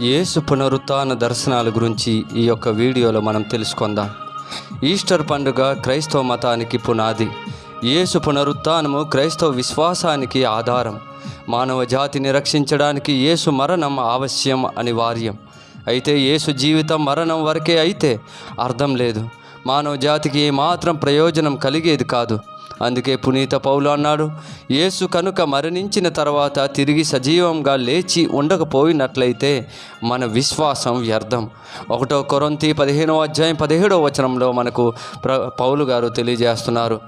యేసు పునరుత్న దర్శనాల గురించి ఈ యొక్క వీడియోలో మనం తెలుసుకుందాం. ఈస్టర్ పండుగ క్రైస్తవ మతానికి పునాది. యేసు పునరుత్నము క్రైస్తవ విశ్వాసానికి ఆధారం. మానవ జాతిని రక్షించడానికి యేసు మరణం ఆవశ్యం అనివార్యం. అయితే యేసు జీవితం మరణం వరకే అయితే అర్థం లేదు. మానవ జాతికి ఏమాత్రం ప్రయోజనం కలిగేది కాదు. అందుకే పునీత పౌలు అన్నాడు యేసు కనుక మరణించిన తర్వాత తిరిగి సజీవంగా లేచి ఉండకపోయినట్లయితే మన విశ్వాసం వ్యర్థం. ఒకటో కొరంతి పదిహేనవ అధ్యాయం పదిహేడవ వచనంలో మనకు ప్ర పౌలు గారు తెలియజేస్తున్నారు.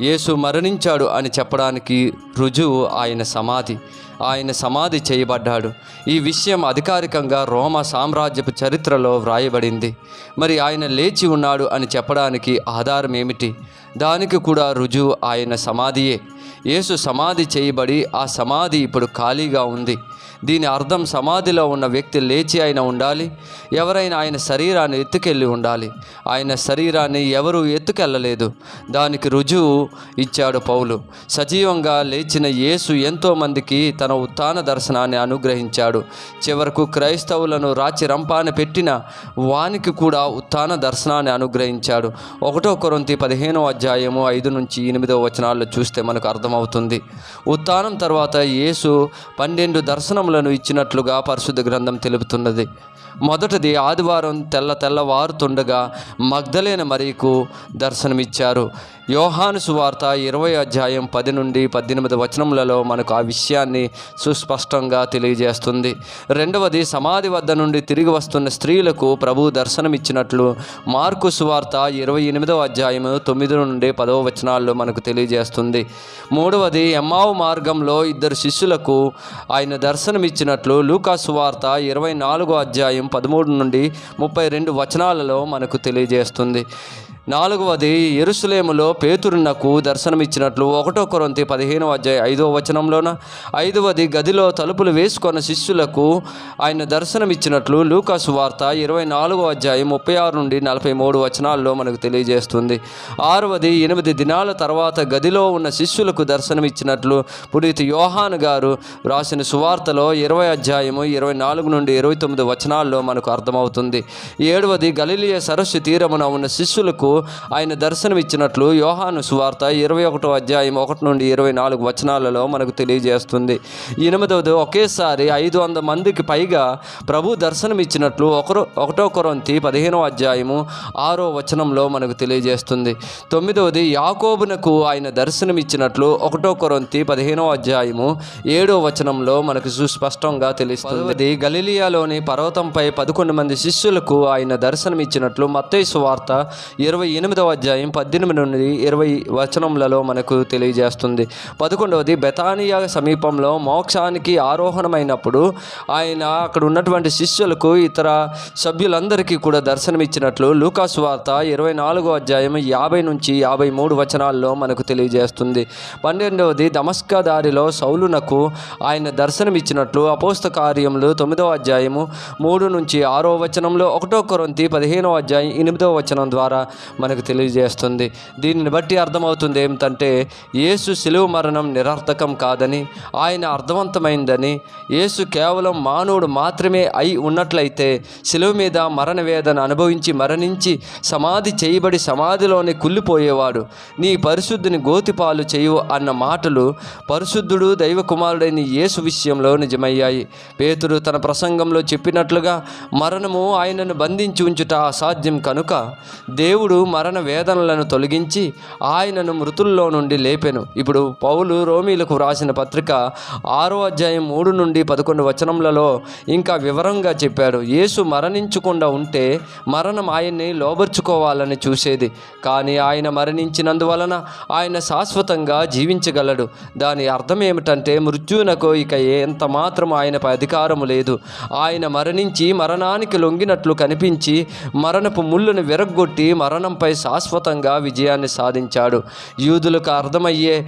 యేసు మరణించాడు అని చెప్పడానికి రుజువు ఆయన సమాధి. ఆయన సమాధి చేయబడ్డాడు. ఈ విషయం అధికారికంగా రోమా సామ్రాజ్యపు చరిత్రలో వ్రాయబడింది. మరి ఆయన లేచి ఉన్నాడు అని చెప్పడానికి ఆధారం ఏమిటి? దానికి కూడా రుజువు ఆయన సమాధియే. యేసు సమాధి చేయబడి ఆ సమాధి ఇప్పుడు ఖాళీగా ఉంది. దీని అర్థం సమాధిలో ఉన్న వ్యక్తి లేచి అయిన ఉండాలి ఎవరైనా ఆయన శరీరాన్ని ఎత్తుకెళ్ళి ఉండాలి. ఆయన శరీరాన్ని ఎవరు ఎత్తుకెళ్ళలేదు. దానికి రుజువు ఇచ్చాడు పౌలు. సజీవంగా లేచిన యేసు ఎంతోమందికి తన ఉత్థాన దర్శనాన్ని అనుగ్రహించాడు. చివరకు క్రైస్తవులను రాచి రంపాన పెట్టిన వానికి కూడా ఉత్థాన దర్శనాన్ని అనుగ్రహించాడు. ఒకటో కొరంతి పదిహేనో అధ్యాయము ఐదు నుంచి ఎనిమిదో వచనాల్లో చూస్తే మనకు అర్థం అవుతుంది ఉత్థానం తర్వాత యేసు పన్నెండు దర్శనములను ఇచ్చినట్లుగా పరిశుద్ధ గ్రంథం తెలుపుతున్నది. మొదటిది ఆదివారం తెల్ల తెల్లవారుతుండగా మగ్ధలేన మరీకు దర్శనమిచ్చారు. యోహాను సువార్త ఇరవై అధ్యాయం పది నుండి పద్దెనిమిది వచనములలో మనకు ఆ విషయాన్ని సుస్పష్టంగా తెలియజేస్తుంది. రెండవది సమాధి వద్ద నుండి తిరిగి వస్తున్న స్త్రీలకు ప్రభు దర్శనమిచ్చినట్లు మార్కు సువార్త ఇరవై ఎనిమిదవ అధ్యాయము తొమ్మిది నుండి పదవ వచనాల్లో మనకు తెలియజేస్తుంది. మూడవది ఎమ్మావు మార్గంలో ఇద్దరు శిష్యులకు ఆయన దర్శనమిచ్చినట్లు లూకా సువార్త ఇరవై నాలుగో అధ్యాయం పదమూడు నుండి ముప్పై రెండు వచనాలలో మనకు తెలియజేస్తుంది. నాలుగవది ఎరుసలేములో పేతురునకు దర్శనమిచ్చినట్లు ఒకటో కొరంతి పదిహేనవ అధ్యాయ ఐదవ వచనంలోన ఐదవది గదిలో తలుపులు వేసుకున్న శిష్యులకు ఆయన దర్శనమిచ్చినట్లు లూకాసు వార్త ఇరవై నాలుగో అధ్యాయం ముప్పై ఆరు నుండి నలభై మూడు వచనాల్లో మనకు తెలియజేస్తుంది. ఆరవది ఎనిమిది దినాల తర్వాత గదిలో ఉన్న శిష్యులకు దర్శనమిచ్చినట్లు పునీత్ యోహాన్ గారు రాసిన సువార్తలో ఇరవై అధ్యాయము ఇరవై నాలుగు నుండి ఇరవై తొమ్మిది వచనాల్లో మనకు అర్థమవుతుంది. ఏడవది గలిలియ సరస్సు తీరమున ఉన్న శిష్యులకు ఆయన దర్శనమిచ్చినట్లు యోహాను సువార్త ఇరవై ఒకటో అధ్యాయం ఒకటి నుండి ఇరవై నాలుగు వచనాలలో మనకు తెలియజేస్తుంది. ఎనిమిదవది ఒకేసారి ఐదు వందల మందికి పైగా ప్రభు దర్శనమిచ్చినట్లు ఒకరు ఒకటో కొరంతి పదిహేనో అధ్యాయము ఆరో వచనంలో మనకు తెలియజేస్తుంది. తొమ్మిదవది యాకోబునకు ఆయన దర్శనమిచ్చినట్లు ఒకటో కొరంతి పదిహేనో అధ్యాయము ఏడో వచనంలో మనకు సుస్పష్టంగా తెలుస్తుంది. గలిలియాలోని పర్వతంపై పదకొండు మంది శిష్యులకు ఆయన దర్శనమిచ్చినట్లు మత్తయి వార్త ఇరవై ఎనిమిదవ అధ్యాయం పద్దెనిమిది నుండి ఇరవై వచనములలో మనకు తెలియజేస్తుంది. పదకొండవది బెతానియా సమీపంలో మోక్షానికి ఆరోహణమైనప్పుడు ఆయన అక్కడ ఉన్నటువంటి శిష్యులకు ఇతర సభ్యులందరికీ కూడా దర్శనమిచ్చినట్లు లూకాస్ వార్త ఇరవై నాలుగో అధ్యాయం యాభై నుంచి యాభై మూడు వచనాల్లో మనకు తెలియజేస్తుంది. పన్నెండవది దమస్కా దారిలో సౌలునకు ఆయన దర్శనమిచ్చినట్లు అపోస్త కార్యములు తొమ్మిదవ అధ్యాయము మూడు నుంచి ఆరో వచనంలో ఒకటో కొరంతి పదిహేనో అధ్యాయం ఎనిమిదవ వచనం ద్వారా మనకు తెలియజేస్తుంది. దీనిని బట్టి అర్థమవుతుంది ఏమిటంటే యేసు శిలువ మరణం నిరర్థకం కాదని ఆయన అర్థవంతమైందని యేసు కేవలం మానవుడు మాత్రమే అయి ఉన్నట్లయితే శిలువ మీద మరణ వేదన అనుభవించి మరణించి సమాధి చేయబడి సమాధిలోనే కుళ్ళిపోయేవాడు. నీ పరిశుద్ధిని గోతిపాలు చేయు అన్న మాటలు పరిశుద్ధుడు దైవకుమారుడైన యేసు విషయంలో నిజమయ్యాయి. పేతుడు తన ప్రసంగంలో చెప్పినట్లుగా మరణము ఆయనను బంధించి ఉంచుట అసాధ్యం కనుక దేవుడు మరణ వేదనలను తొలగించి ఆయనను మృతుల్లో నుండి లేపెను. ఇప్పుడు పౌలు రోమీలకు వ్రాసిన పత్రిక ఆరో అధ్యాయం మూడు నుండి పదకొండు వచనములలో ఇంకా వివరంగా చెప్పాడు. యేసు మరణించకుండా ఉంటే మరణం ఆయన్ని లోబర్చుకోవాలని చూసేది. కానీ ఆయన మరణించినందువలన ఆయన శాశ్వతంగా జీవించగలడు. దాని అర్థం ఏమిటంటే మృత్యునకు ఇక ఎంత మాత్రం ఆయనపై అధికారము లేదు. ఆయన మరణించి మరణానికి లొంగినట్లు కనిపించి మరణపు ముళ్ళును విరగ్గొట్టి విధానంపై శాశ్వతంగా విజయాన్ని సాధించాడు. యూదులకు అర్థమయ్యే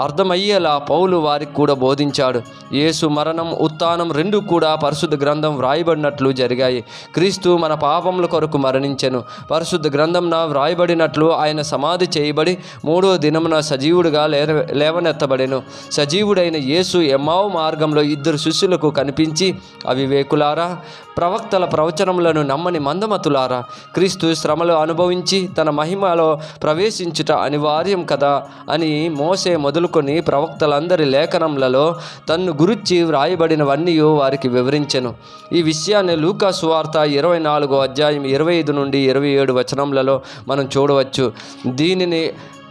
అర్థమయ్యేలా పౌలు వారికి కూడా బోధించాడు. యేసు మరణం ఉత్థానం రెండు కూడా పరిశుద్ధ గ్రంథం వ్రాయబడినట్లు జరిగాయి. క్రీస్తు మన పాపముల కొరకు మరణించెను. పరిశుద్ధ గ్రంథంన వ్రాయబడినట్లు ఆయన సమాధి చేయబడి మూడో దినమున సజీవుడిగా లేవ లేవనెత్తబడెను. సజీవుడైన యేసు ఎమ్మావు మార్గంలో ఇద్దరు శిష్యులకు కనిపించి అవివేకులారా ప్రవక్తల ప్రవచనములను నమ్మని మందమతులారా క్రీస్తు శ్రమలు అనుభవించి తన మహిమలో ప్రవేశించుట అనివార్యం కదా అని మోసే మొదలు మొదలుకొని ప్రవక్తలందరి లేఖనములలో తన్ను గురించి వ్రాయబడినవన్నీ వారికి వివరించెను. ఈ విషయాన్ని లూకా సువార్త ఇరవై నాలుగో అధ్యాయం ఇరవై ఐదు నుండి ఇరవై ఏడు వచనములలో మనం చూడవచ్చు. దీనిని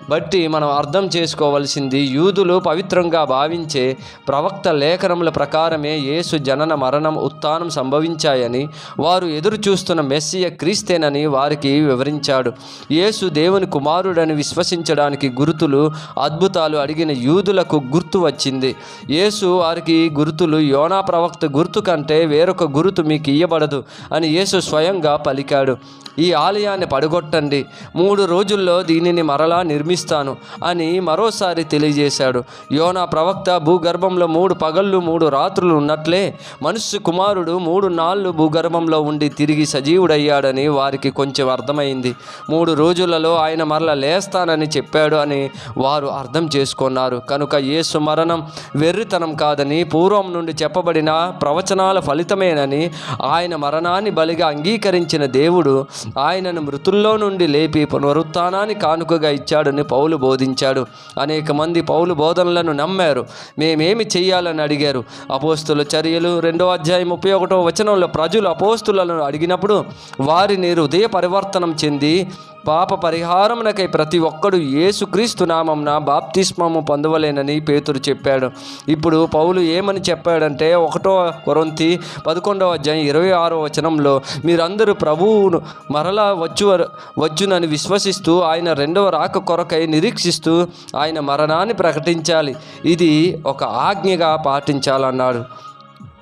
బట్టి మనం అర్థం చేసుకోవలసింది యూదులు పవిత్రంగా భావించే ప్రవక్త లేఖనముల ప్రకారమే యేసు జనన మరణం ఉత్థానం సంభవించాయని వారు ఎదురు చూస్తున్న మెస్సియ క్రీస్తేనని వారికి వివరించాడు. యేసు దేవుని కుమారుడని విశ్వసించడానికి గుర్తులు అద్భుతాలు అడిగిన యూదులకు గుర్తు వచ్చింది. యేసు వారికి గుర్తులు యోనా ప్రవక్త గుర్తు కంటే వేరొక గుర్తు మీకు ఇయ్యబడదు అని యేసు స్వయంగా పలికాడు. ఈ ఆలయాన్ని పడగొట్టండి. మూడు రోజుల్లో దీనిని మరలా నిర్మిస్తాను అని మరోసారి తెలియజేశాడు. యోనా ప్రవక్త భూగర్భంలో మూడు పగళ్ళు మూడు రాత్రులు ఉన్నట్లే మనుష్య కుమారుడు మూడు నాళ్ళు భూగర్భంలో ఉండి తిరిగి సజీవుడయ్యాడని వారికి కొంచెం అర్థమైంది. మూడు రోజులలో ఆయన మరల లేస్తానని చెప్పాడు అని వారు అర్థం చేసుకున్నారు. కనుక యేసు మరణం వెర్రితనం కాదని పూర్వం నుండి చెప్పబడిన ప్రవచనాల ఫలితమేనని ఆయన మరణాన్ని బలిగా అంగీకరించిన దేవుడు ఆయనను మృతుల్లో నుండి లేపి పునరుత్నాన్ని కానుకగా ఇచ్చాడని పౌలు బోధించాడు. అనేక మంది పౌలు బోధనలను నమ్మారు. మేమేమి చేయాలని అడిగారు? అపోస్తుల చర్యలు రెండో అధ్యాయం ముప్పై ఒకటో వచనంలో ప్రజలు అపోస్తులను అడిగినప్పుడు వారిని హృదయ పరివర్తనం చెంది పాప పరిహారమునకై ప్రతి ఒక్కడు యేసుక్రీస్తు నామంన బాప్తిస్మము పొందవలేనని పేతురు చెప్పాడు. ఇప్పుడు పౌలు ఏమని చెప్పాడంటే ఒకటో కొరంతి పదకొండవ అధ్యాయం ఇరవై ఆరో వచనంలో మీరందరూ ప్రభువును మరలా వచ్చు వచ్చునని విశ్వసిస్తూ ఆయన రెండవ రాక కొరకై నిరీక్షిస్తూ ఆయన మరణాన్ని ప్రకటించాలి. ఇది ఒక ఆజ్ఞగా పాటించాలన్నాడు.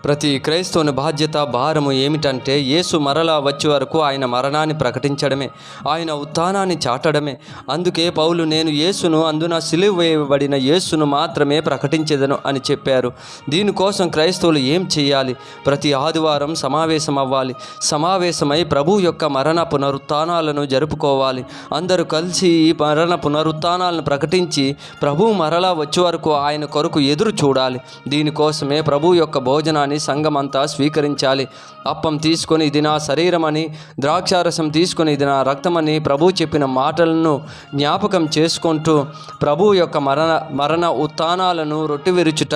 ప్రతి క్రైస్తవుని బాధ్యత భారము ఏమిటంటే యేసు మరలా వచ్చే వరకు ఆయన మరణాన్ని ప్రకటించడమే ఆయన ఉత్థానాన్ని చాటడమే. అందుకే పౌలు నేను యేసును అందున సిలువ వేయబడిన యేసును మాత్రమే ప్రకటించేదను అని చెప్పారు. దీనికోసం క్రైస్తవులు ఏం చేయాలి ప్రతి ఆదివారం సమావేశం అవ్వాలి సమావేశమై ప్రభు యొక్క మరణ పునరుత్థానాలను జరుపుకోవాలి. అందరూ కలిసి ఈ మరణ పునరుత్థానాలను ప్రకటించి ప్రభు మరలా వచ్చే వరకు ఆయన కొరకు ఎదురు చూడాలి. దీనికోసమే ప్రభు యొక్క భోజనాన్ని సంఘమంతా స్వీకరించాలి. అప్పం తీసుకొని ఇది నా శరీరమని ద్రాక్షారసం తీసుకొని ఇది నా రక్తమని ప్రభు చెప్పిన మాటలను జ్ఞాపకం చేసుకుంటూ ప్రభు యొక్క మరణ మరణ ఉత్థానాలను రొట్టె విరుచుట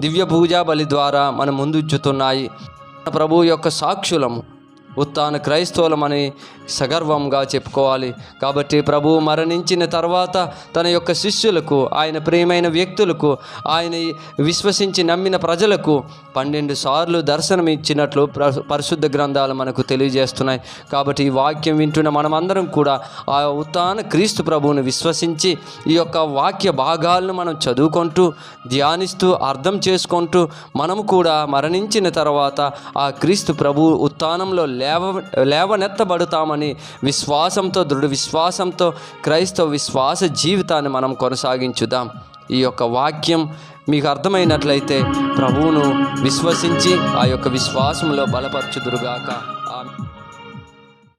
దివ్య పూజా బలి ద్వారా మన ముందుచ్చుతున్నాయి ప్రభు యొక్క సాక్షులము. ఉత్తాన క్రైస్తవులమని సగర్వంగా చెప్పుకోవాలి. కాబట్టి ప్రభు మరణించిన తర్వాత తన యొక్క శిష్యులకు ఆయన ప్రియమైన వ్యక్తులకు ఆయన విశ్వసించి నమ్మిన ప్రజలకు పన్నెండు సార్లు దర్శనం ఇచ్చినట్లు పరిశుద్ధ గ్రంథాలు మనకు తెలియజేస్తున్నాయి. కాబట్టి ఈ వాక్యం వింటున్న మనమందరం కూడా ఆ ఉత్తాన క్రీస్తు ప్రభువుని విశ్వసించి ఈ యొక్క వాక్య భాగాలను మనం చదువుకుంటూ ధ్యానిస్తూ అర్థం చేసుకుంటూ మనము కూడా మరణించిన తర్వాత ఆ క్రీస్తు ప్రభు ఉత్థానంలో లేవ లేవనెత్తబడతామని విశ్వాసంతో దృఢ విశ్వాసంతో క్రైస్తవ విశ్వాస జీవితాన్ని మనం కొనసాగించుదాం. ఈ యొక్క వాక్యం మీకు అర్థమైనట్లయితే ప్రభువును విశ్వసించి ఆ యొక్క విశ్వాసంలో బలపరచుదురుగాక. ఆమె